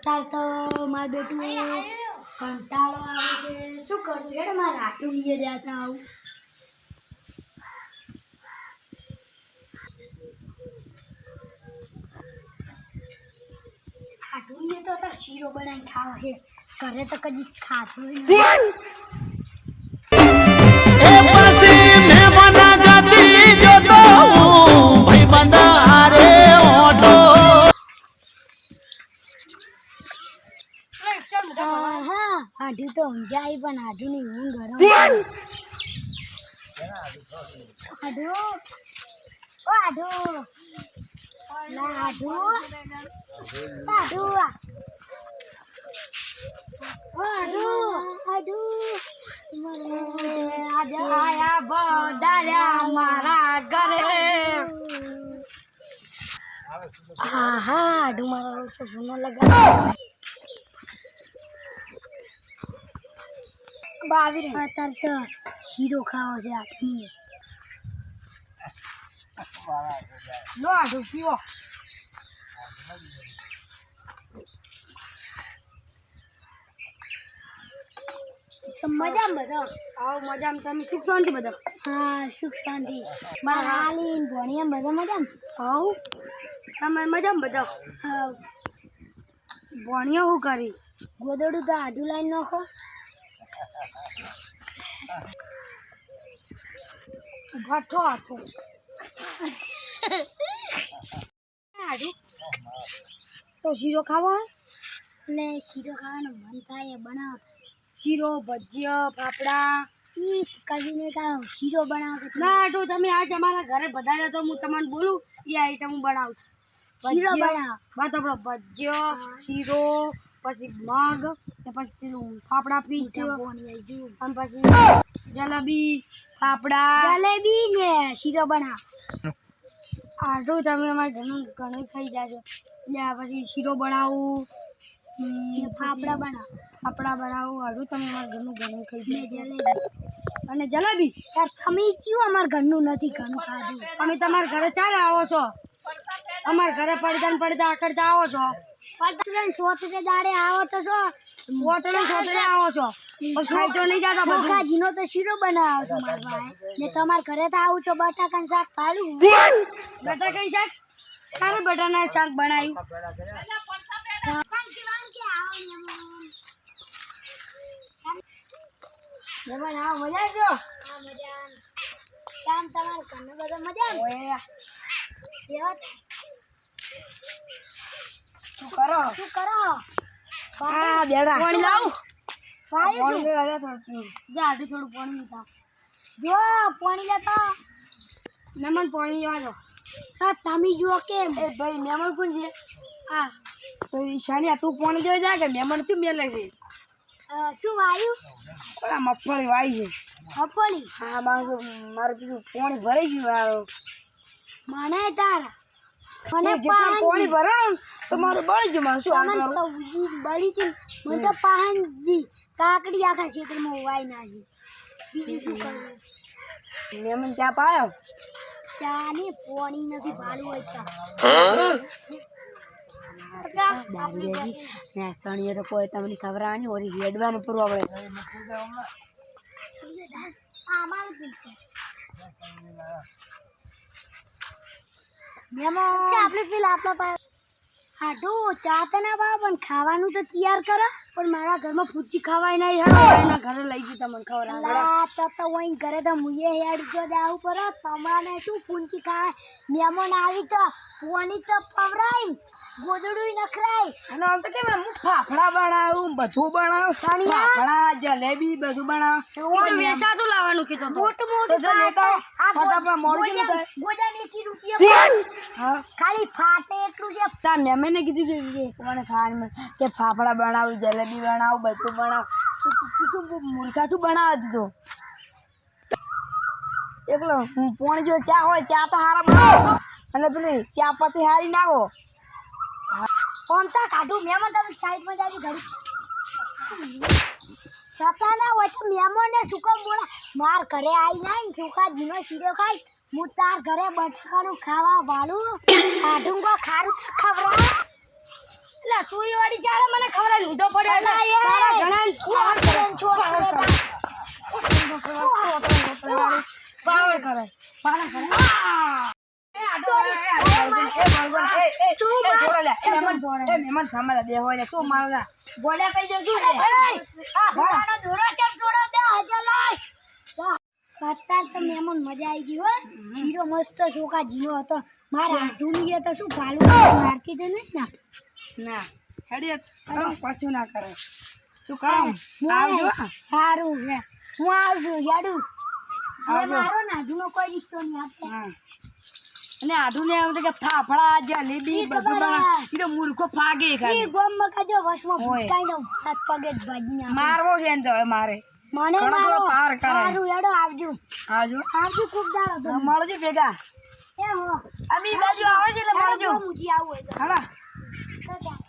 અત્યારે તો મારું બેટું કંટાળો આવે છે. શું કરું? હેડ મારે રાતું બીજે જતા આવું. ખાટું તો અત્યારે શીરો બનાવીને ખાવ છે. ઘરે તો કદી ખાતું નથી. આઢું તો ઊંઝાઈ પણ આઢું ની ઊંઘ ગરમ આઢું ઓ આઢું ના આઢું આઢું આઢું આઢું આજે આયા બધાર્યા મારા ઘરે. હા હા આઢું મારા સે જૂનો લગા બાવી રહી અત્યારે તો શીરો ખાવો છે આઠમી લો આઠું પીવો. મજામાં બધા? આવો મજામાં. તમે સુખ શાંતિ બધા? હા સુખ શાંતિ. મારા હાલી ભણિયા બધા મજામાં? હાવ તમે મજામાં બધા? હા. ભણિયા શું કરી? ગોદડું તો આઢું લાઈન નાખો. ભઠ્ઠો હતો તો શીરો ખાવો એટલે શીરો ખાવાનું મન થાય બનાવ. શીરો ભજીયા ફાફડા. ઈ કરીને કાં શીરો બનાવ ના આટલું તમે આજ અમારા ઘરે પધાર્યા તો હું તમને બોલું એ આઈટમ હું બનાવું શીરો બનાવો. બસ આપણો ભજીયો શીરો પછી મગ ને પછી પેલું ફાફડા પીસ અને પછી જલેબી ફાફડા. જલેબી ને શીરો બનાવ. આટલું તમે અમારે ઘરનું ઘણું ખાઈ જાજો. ત્યાં પછી શીરો બનાવું. ફાફડા બનાવ. ફાફડા બનાવું. આટલું તમે અમારે ઘરનું ઘણું ખાઈ જલેબી. અને જલેબી? યાર તમે ચિયું અમારા ઘરનું નથી ઘણું ખાધું? અમે તમારા ઘરે ચાલે આવો છો. અમારા ઘરે પડતા ને પડતા કરતા આવો છો. પડતા સોતરે દાડે આવો તો છો. સોતરે સોતરે આવો છો. પણ ખાઈ તો નહીં જતા બધું. જીનો તો શીરો બનાવો છો મારા ભાઈ ને તમારા ઘરે તો આવું તો બટાકાનું શાક પાડું. બટાકા શાક? કાલે બટાના શાક બનાવ્યું. મહેમાન આવો મજા આવજો? કામ તમારું ઘરનું બધું મજા શું કરો? શું કરો? હા બેડા. પાણી લાવ. પાણી શું? જા આટલું થોડું પાણી લીધા જો પાણી લેતા. મહેમાન પાણી લેવા દો. હા તમે જુઓ કેમ? એ ભાઈ મેમણ કોણ છે? હા. તો ઈશાનિયા તું પાણી દેવા જાય કે મેમણ શું મેલે છે? શું વાયુ? ઓલા મગફળી વાય છે. મગફળી? હા મારું મારું પાણી ભરાઈ ગયું મારો મને તારા. મને પાણી ભરાણો તો મારું બળી ગયું મારું શું આ તો બળી મને તો પાહનજી કાકડી આખા ક્ષેત્રમાં વાઈ નાખી બીજું શું કરું મહેમાન ચા પાયો? ચા ને પાણી નથી ભાડું હોય તો. તો કોઈ તમને ખબર આની ઓરી હેડવાનું પૂરું આપણે આપણે પેલા આપણા પાસે હાટું ચા તો ના પાવ પણ ખાવાનું તો તૈયાર કરો. પણ મારા ઘરમાં ફૂચી ખવાય નહીં હેડો. એના ઘરે લઈ જઈ તમને ખબર તો તો વहीं ઘરે તો મુએ હેડ જો જાવ પર તમારે શું ફૂંચી ખાય મહેમાન આવી તો પોની તો પવરાય ગોદડું નખરાય. અને આમ તો કેમ હું ફાફડા બનાવું બધું બનાવું સાણિયા. ફાફડા જલેબી બધું બનાવું. તો વેસાતું લાવવાનું કીધું મોટું મોટું તો લેતા ફટાફટ મોડી ગોજા ને રૂપિયા હા. ખાલી ફાટે એટલું છે. તા મેમને કીધું કે કોને ખાવાનું કે ફાફડા બનાવું, જલેબી બનાવું, બધું બનાવું. તું તું શું મૂર્ખા શું બનાવે દીધો એકલો, હું જો ચા હોય ચા તો હારા બનાવો. અને પેલી ચા પતી હારી નાખો. ફોન તા કાઢું, મેમન તમે સાઈડમાં જાવી ઘડી સતા ના હોય તો મહેમાન ને સુકા બોલા માર ઘરે આવી ના સુકા જીનો શીરો ખાઈ હું તાર ઘરે બટકાનું ખાવા વાળું. આઢું ખારું તો ખવરા એટલે સુઈ વાળી ચાલે મને ખવડાવી ઊંધો પડ્યો એટલે તારા ઘણા છોડ કરે. મહેમાન તો મજા આવી ગઈ હો. જીરો મસ્ત ચોખા જીવો હતો. મારા આધુનિય તો શું ભાલું મારતી તો નહીં ને? ના હેડી કરું કશું ના કરે. શું કરું? આવજો સારું છે. હું આવજો આવજો. મારો ને આધુનો કોઈ રિશ્તો નહીં આપતો. અને આધુને એમ કે ફાફડા જલેબી બધું. ઈ તો મૂર્ખો ફાગે ખાલી. ખાલી ગોમમાં કાજો વસમાં. ભૂકાઈ દઉં. હાથ પગે જ ભાજી મારવો છે ને તો મારે. મને મારો. પાર કરે. સારું એડો આવજો. આવજો. આવજો ખૂબ દાડો તો મળજો ભેગા. એ હો. બી બાજુ આવે છે એટલે મળજો. હું જી આવું હાડા. જા. だ。